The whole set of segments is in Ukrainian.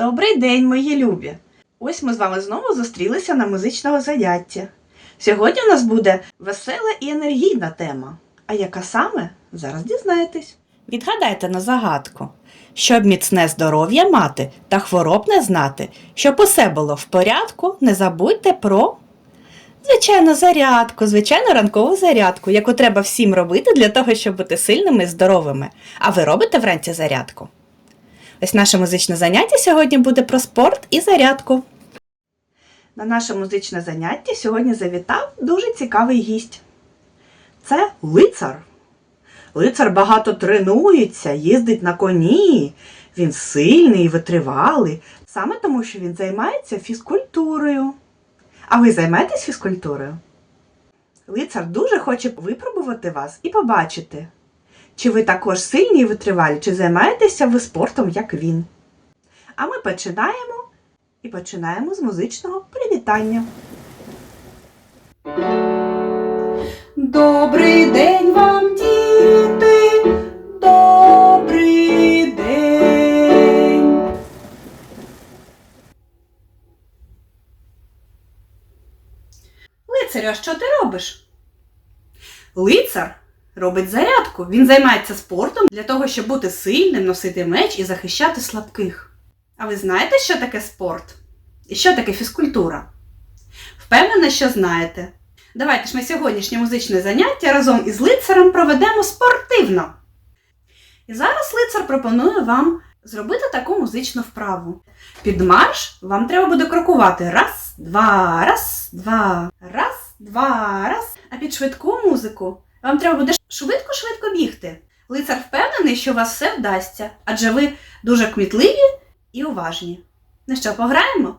Добрий день, мої любі! Ось ми з вами знову зустрілися на музичного заняття. Сьогодні у нас буде весела і енергійна тема. А яка саме? Зараз дізнаєтесь. Відгадайте на загадку. Щоб міцне здоров'я мати та хвороб не знати, щоб усе було в порядку, не забудьте про. Звичайно, зарядку, звичайно, ранкову зарядку, яку треба всім робити для того, щоб бути сильними і здоровими. А ви робите вранці зарядку? Ось наше музичне заняття сьогодні буде про спорт і зарядку. На наше музичне заняття сьогодні завітав дуже цікавий гість. Це лицар. Лицар багато тренується, їздить на коні. Він сильний і витривалий, саме тому, що він займається фізкультурою. А ви займаєтесь фізкультурою? Лицар дуже хоче випробувати вас і побачити, чи ви також сильні і витривалі, чи займаєтеся ви спортом, як він. А ми починаємо і починаємо з музичного привітання. Добрий день вам, діти! Добрий день! Лицарю, а що ти робиш? Лицар робить зарядку. Він займається спортом для того, щоб бути сильним, носити меч і захищати слабких. А ви знаєте, що таке спорт? І що таке фізкультура? Впевнена, що знаєте. Давайте ж ми сьогоднішнє музичне заняття разом із лицарем проведемо спортивно. І зараз лицар пропонує вам зробити таку музичну вправу. Під марш вам треба буде крокувати раз, два, раз, два, раз, два, раз. А під швидку музику вам треба буде швидко-швидко бігти. Лицар впевнений, що у вас все вдасться, адже ви дуже кмітливі і уважні. Ну що, пограємо?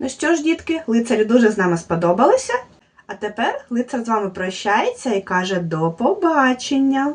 Ну що ж, дітки, лицарю дуже з нами сподобалося. А тепер лицар з вами прощається і каже до побачення.